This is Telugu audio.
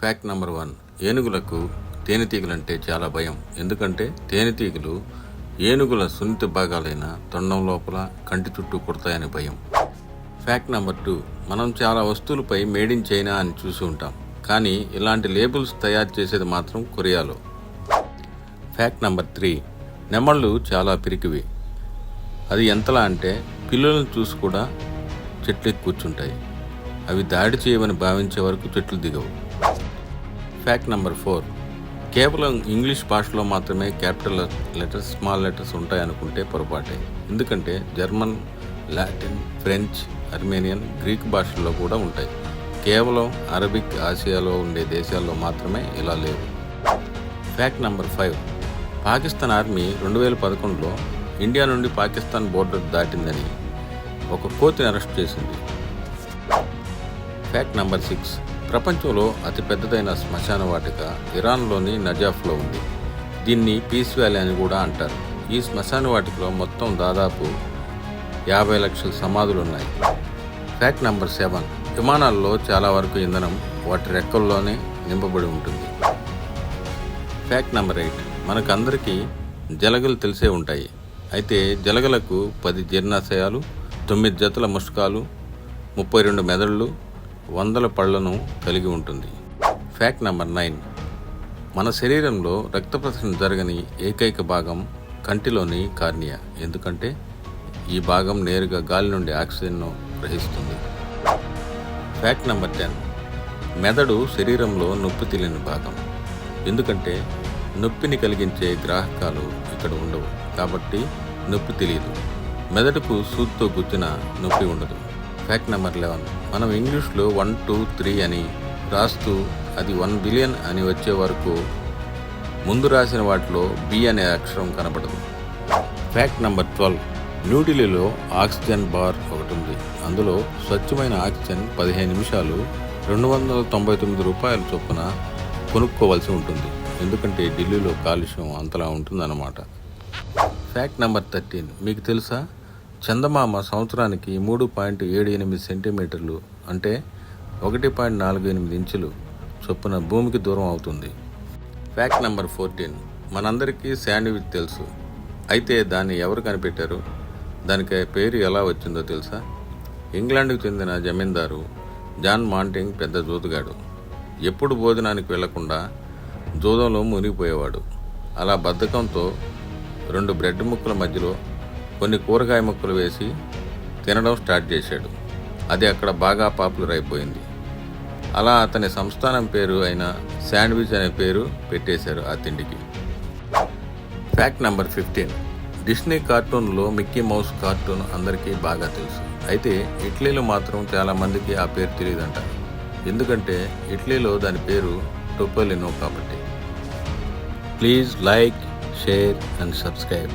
ఫ్యాక్ట్ నెంబర్ వన్ ఏనుగులకు తేనెటీగలంటే చాలా భయం. ఎందుకంటే తేనెటీగలు ఏనుగుల సున్నిత భాగాలైన తొండం లోపల కంటి చుట్టూ కుడతాయని భయం. ఫ్యాక్ట్ నెంబర్ టూ మనం చాలా వస్తువులపై మేడ్ ఇన్ చైనా అని చూసి ఉంటాం. కానీ ఇలాంటి లేబుల్స్ తయారు చేసేది మాత్రం కొరియాలో. ఫ్యాక్ట్ నెంబర్ త్రీ నెమళ్ళు చాలా పిరికివి. అది ఎంతలా అంటే పిల్లలను చూసి కూడా చెట్లు కూర్చుంటాయి. అవి దాడి చేయమని భావించే వరకు చెట్లు దిగవు. ఫ్యాక్ట్ నెంబర్ ఫోర్ కేవలం ఇంగ్లీష్ భాషలో మాత్రమే క్యాపిటల్ లెటర్స్ స్మాల్ లెటర్స్ ఉంటాయనుకుంటే పొరపాటే. ఎందుకంటే German Latin French Armenian Greek భాషల్లో కూడా ఉంటాయి. కేవలం అరబిక్ ఆసియాలో ఉండే దేశాల్లో మాత్రమే ఇలా లేవు. Fact number five Pakistan army రెండు వేల పదకొండులో ఇండియా నుండి పాకిస్తాన్ బోర్డర్ దాటిందని ఒక కోతిని అరెస్ట్ చేసింది. ఫ్యాక్ట్ నెంబర్ సిక్స్ ప్రపంచంలో అతిపెద్దదైన శ్మశాన వాటిక ఇరాన్లోని నజాఫ్లో ఉంది. దీన్ని పీస్ వ్యాలీ అని కూడా అంటారు. ఈ శ్మశాన వాటికలో మొత్తం దాదాపు యాభై లక్షల సమాధులు ఉన్నాయి. Fact number seven. విమానాల్లో చాలా వరకు ఇంధనం వాటి రెక్కల్లోనే నింపబడి ఉంటుంది. Fact number eight. మనకందరికీ జలగలు తెలిసే ఉంటాయి. అయితే జలగలకు పది జీర్ణాశయాలు తొమ్మిది జతల ముష్కాలు ముప్పై రెండు మెదళ్ళు వందల పళ్ళను కలిగి ఉంటుంది. ఫ్యాక్ట్ నెంబర్ నైన్ మన శరీరంలో రక్త ప్రసరణ జరగని ఏకైక భాగం కంటిలోని కార్నియా. ఎందుకంటే ఈ భాగం నేరుగా గాలి నుండి ఆక్సిజన్ను గ్రహిస్తుంది. ఫ్యాక్ట్ నెంబర్ టెన్ మెదడు శరీరంలో నొప్పి తెలియని భాగం. ఎందుకంటే నొప్పిని కలిగించే గ్రాహకాలు ఇక్కడ ఉండవు. కాబట్టి నొప్పి తెలియదు. మెదడుకు సూత్తో గుచ్చిన నొప్పి ఉండదు. ఫ్యాక్ట్ నెంబర్ లెవెన్ మనం ఇంగ్లీష్లో వన్ టూ త్రీ అని రాస్తూ అది వన్ బిలియన్ అని వచ్చే వరకు ముందు రాసిన వాటిలో బి అనే అక్షరం కనపడదు. ఫ్యాక్ట్ నెంబర్ ట్వెల్వ్ న్యూఢిల్లీలో ఆక్సిజన్ బార్ ఒకటి ఉంది. అందులో స్వచ్ఛమైన ఆక్సిజన్ పదిహేను నిమిషాలు రెండు వందల తొంభై తొమ్మిది రూపాయల చొప్పున కొనుక్కోవలసి ఉంటుంది. ఎందుకంటే ఢిల్లీలో కాలుష్యం అంతలా ఉంటుందన్నమాట. ఫ్యాక్ట్ నెంబర్ థర్టీన్ మీకు తెలుసా? చందమామ సంవత్సరానికి మూడు పాయింట్ ఏడు ఎనిమిది సెంటీమీటర్లు అంటే ఒకటి పాయింట్ నాలుగు ఎనిమిది ఇంచులు చొప్పున భూమికి దూరం అవుతుంది. ఫ్యాక్ట్ నెంబర్ ఫోర్టీన్ మనందరికీ శాండ్విచ్ తెలుసు. అయితే దాన్ని ఎవరు కనిపెట్టారు? దానికి పేరు ఎలా వచ్చిందో తెలుసా? ఇంగ్లాండ్కు చెందిన జమీందారు జాన్ మాంటింగ్ పెద్ద జూదుగాడు. ఎప్పుడు భోజనానికి వెళ్ళకుండా జూదంలో మునిగిపోయేవాడు. అలా బద్ధకంతో రెండు బ్రెడ్ ముక్కల మధ్యలో కొన్ని కూరగాయ ముక్కలు వేసి తినడం స్టార్ట్ చేశాడు. అది అక్కడ బాగా పాపులర్ అయిపోయింది. అలా అతని సంస్థానం పేరు అయిన శాండ్విచ్ అనే పేరు పెట్టేశారు ఆ తిండికి. ఫ్యాక్ట్ నెంబర్ ఫిఫ్టీన్ డిస్నీ కార్టూన్లో మిక్కీ మౌస్ కార్టూన్ అందరికీ బాగా తెలుసు. అయితే ఇటలీలో మాత్రం చాలా మందికి ఆ పేరు తెలియదంట ఎందుకంటే ఇటలీలో దాని పేరు టొప్పలినో కాబట్టి. Please like share and subscribe